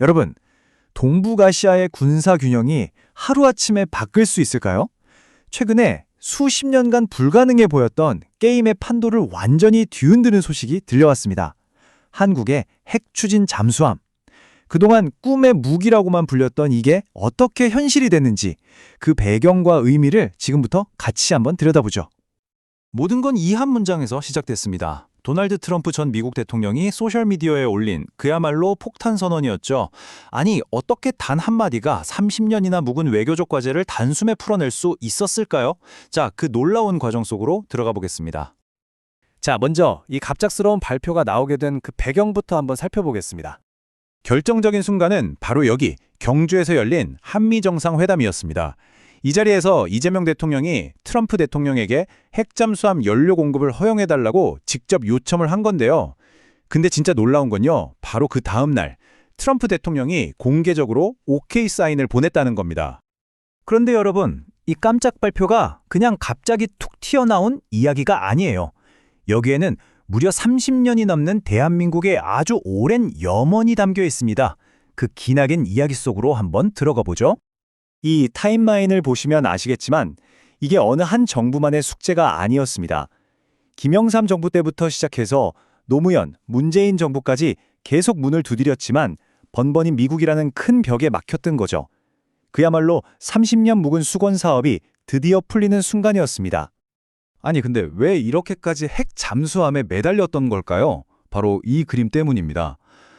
여러분, 동북아시아의 군사 균형이 하루아침에 바뀔 수 있을까요? 최근에 수십 년간 불가능해 보였던 게임의 판도를 완전히 뒤흔드는 소식이 들려왔습니다. 한국의 핵 추진 잠수함. 그동안 꿈의 무기라고만 불렸던 이게 어떻게 현실이 됐는지 그 배경과 의미를 지금부터 같이 한번 들여다보죠. 모든 건 이 한 문장에서 시작됐습니다. 도널드 트럼프 전 미국 대통령이 소셜미디어에 올린 그야말로 폭탄 선언이었죠. 아니, 어떻게 단 한마디가 30년이나 묵은 외교적 과제를 단숨에 풀어낼 수 있었을까요? 자, 그 놀라운 과정 속으로 들어가 보겠습니다. 자, 먼저 이 갑작스러운 발표가 나오게 된 그 배경부터 한번 살펴보겠습니다. 결정적인 순간은 바로 여기 경주에서 열린 한미 정상회담이었습니다. 이 자리에서 이재명 대통령이 트럼프 대통령에게 핵잠수함 연료 공급을 허용해달라고 직접 요청을 한 건데요. 근데 진짜 놀라운 건요. 바로 그 다음 날 트럼프 대통령이 공개적으로 오케이 사인을 보냈다는 겁니다. 그런데 여러분, 이 깜짝 발표가 그냥 갑자기 툭 튀어나온 이야기가 아니에요. 여기에는 무려 30년이 넘는 대한민국의 아주 오랜 염원이 담겨 있습니다. 그 기나긴 이야기 속으로 한번 들어가 보죠. 이 타임라인을 보시면 아시겠지만 이게 어느 한 정부만의 숙제가 아니었습니다. 김영삼 정부 때부터 시작해서 노무현, 문재인 정부까지 계속 문을 두드렸지만 번번이 미국이라는 큰 벽에 막혔던 거죠. 그야말로 30년 묵은 수건 사업이 드디어 풀리는 순간이었습니다. 아니 근데 왜 이렇게까지 핵 잠수함에 매달렸던 걸까요? 바로 이 그림 때문입니다.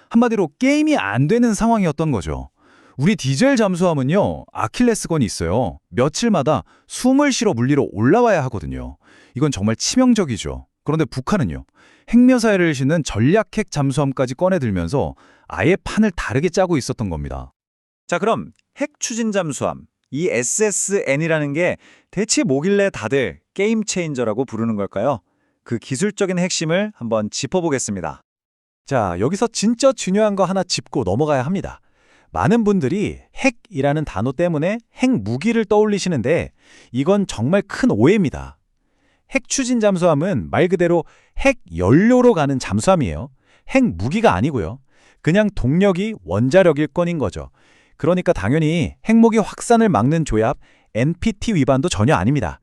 한마디로 게임이 안 되는 상황이었던 거죠. 우리 디젤 잠수함은요, 아킬레스건이 있어요. 며칠마다 숨을 실어 물리로 올라와야 하거든요. 이건 정말 치명적이죠. 그런데 북한은요, 핵미사일을 싣는 전략 핵 잠수함까지 꺼내들면서 아예 판을 다르게 짜고 있었던 겁니다. 자, 그럼 핵 추진 잠수함, 이 SSN이라는 게 대체 뭐길래 다들 게임 체인저라고 부르는 걸까요? 그 기술적인 핵심을 한번 짚어보겠습니다. 자, 여기서 진짜 중요한 거 하나 짚고 넘어가야 합니다. 많은 분들이 핵이라는 단어 때문에 핵 무기를 떠올리시는데 이건 정말 큰 오해입니다. 핵 추진 잠수함은 말 그대로 핵 연료로 가는 잠수함이에요. 핵 무기가 아니고요. 그냥 동력이 원자력일 건인 거죠. 그러니까 당연히 핵무기 확산을 막는 조약 NPT 위반도 전혀 아닙니다.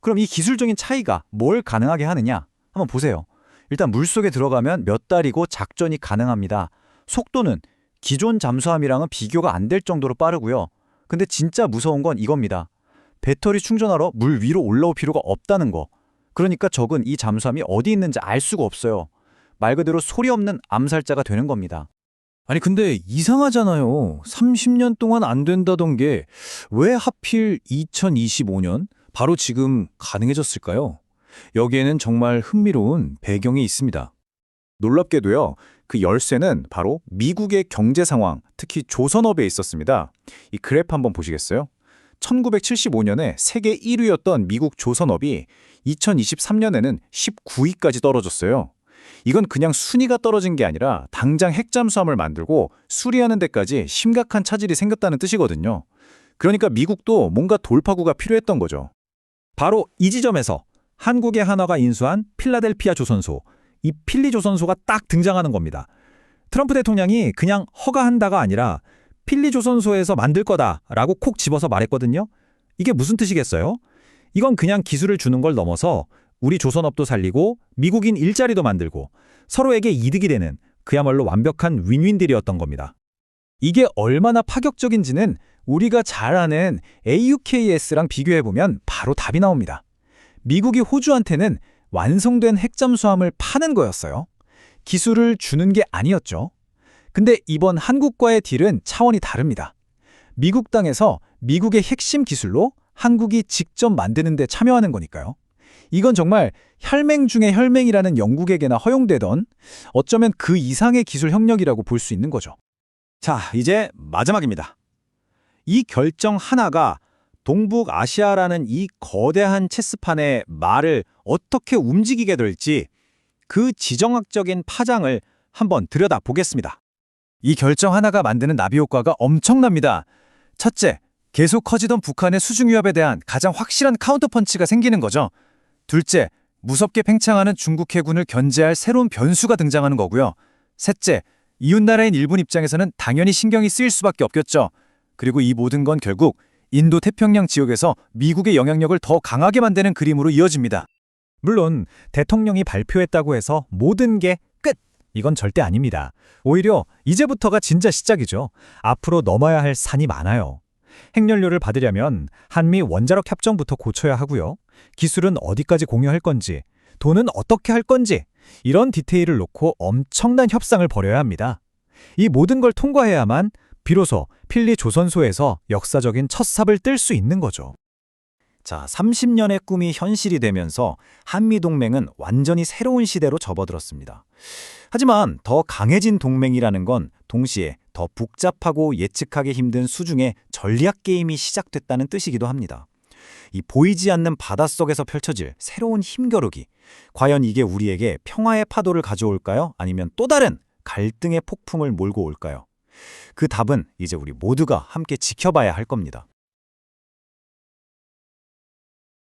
그럼 이 기술적인 차이가 뭘 가능하게 하느냐? 한번 보세요. 일단 물속에 들어가면 몇 달이고 작전이 가능합니다. 속도는 기존 잠수함이랑은 비교가 안 될 정도로 빠르고요. 근데 진짜 무서운 건 이겁니다. 배터리 충전하러 물 위로 올라올 필요가 없다는 거. 그러니까 적은 이 잠수함이 어디 있는지 알 수가 없어요. 말 그대로 소리 없는 암살자가 되는 겁니다. 아니 근데 이상하잖아요. 30년 동안 안 된다던 게 왜 하필 2025년 바로 지금 가능해졌을까요? 여기에는 정말 흥미로운 배경이 있습니다. 놀랍게도요. 그 열쇠는 바로 미국의 경제 상황, 특히 조선업에 있었습니다. 이 그래프 한번 보시겠어요? 1975년에 세계 1위였던 미국 조선업이 2023년에는 19위까지 떨어졌어요. 이건 그냥 순위가 떨어진 게 아니라 당장 핵잠수함을 만들고 수리하는 데까지 심각한 차질이 생겼다는 뜻이거든요. 그러니까 미국도 뭔가 돌파구가 필요했던 거죠. 바로 이 지점에서 한국의 한화가 인수한 필라델피아 조선소, 이 필리 조선소가 딱 등장하는 겁니다. 트럼프 대통령이 그냥 허가한다가 아니라 필리 조선소에서 만들 거다라고 콕 집어서 말했거든요. 이게 무슨 뜻이겠어요? 이건 그냥 기술을 주는 걸 넘어서 우리 조선업도 살리고 미국인 일자리도 만들고 서로에게 이득이 되는 그야말로 완벽한 윈윈딜이었던 겁니다. 이게 얼마나 파격적인지는 우리가 잘 아는 AUKS랑 비교해보면 바로 답이 나옵니다. 미국이 호주한테는 완성된 핵잠수함을 파는 거였어요. 기술을 주는 게 아니었죠. 근데 이번 한국과의 딜은 차원이 다릅니다. 미국 땅에서 미국의 핵심 기술로 한국이 직접 만드는 데 참여하는 거니까요. 이건 정말 혈맹 중의 혈맹이라는 영국에게나 허용되던 어쩌면 그 이상의 기술 협력이라고 볼 수 있는 거죠. 자, 이제 마지막입니다. 이 결정 하나가 동북아시아라는 이 거대한 체스판의 말을 어떻게 움직이게 될지 그 지정학적인 파장을 한번 들여다보겠습니다. 이 결정 하나가 만드는 나비 효과가 엄청납니다. 첫째, 계속 커지던 북한의 수중 위협에 대한 가장 확실한 카운터펀치가 생기는 거죠. 둘째, 무섭게 팽창하는 중국 해군을 견제할 새로운 변수가 등장하는 거고요. 셋째, 이웃나라인 일본 입장에서는 당연히 신경이 쓰일 수밖에 없겠죠. 그리고 이 모든 건 결국 인도 태평양 지역에서 미국의 영향력을 더 강하게 만드는 그림으로 이어집니다. 물론 대통령이 발표했다고 해서 모든 게 끝! 이건 절대 아닙니다. 오히려 이제부터가 진짜 시작이죠. 앞으로 넘어야 할 산이 많아요. 핵연료를 받으려면 한미 원자력 협정부터 고쳐야 하고요. 기술은 어디까지 공유할 건지, 돈은 어떻게 할 건지 이런 디테일을 놓고 엄청난 협상을 벌여야 합니다. 이 모든 걸 통과해야만 비로소 필리 조선소에서 역사적인 첫 삽을 뜰 수 있는 거죠. 자, 30년의 꿈이 현실이 되면서 한미 동맹은 완전히 새로운 시대로 접어들었습니다. 하지만 더 강해진 동맹이라는 건 동시에 더 복잡하고 예측하기 힘든 수중의 전략 게임이 시작됐다는 뜻이기도 합니다. 이 보이지 않는 바닷속에서 펼쳐질 새로운 힘겨루기. 과연 이게 우리에게 평화의 파도를 가져올까요? 아니면 또 다른 갈등의 폭풍을 몰고 올까요? 그 답은 이제 우리 모두가 함께 지켜봐야 할 겁니다.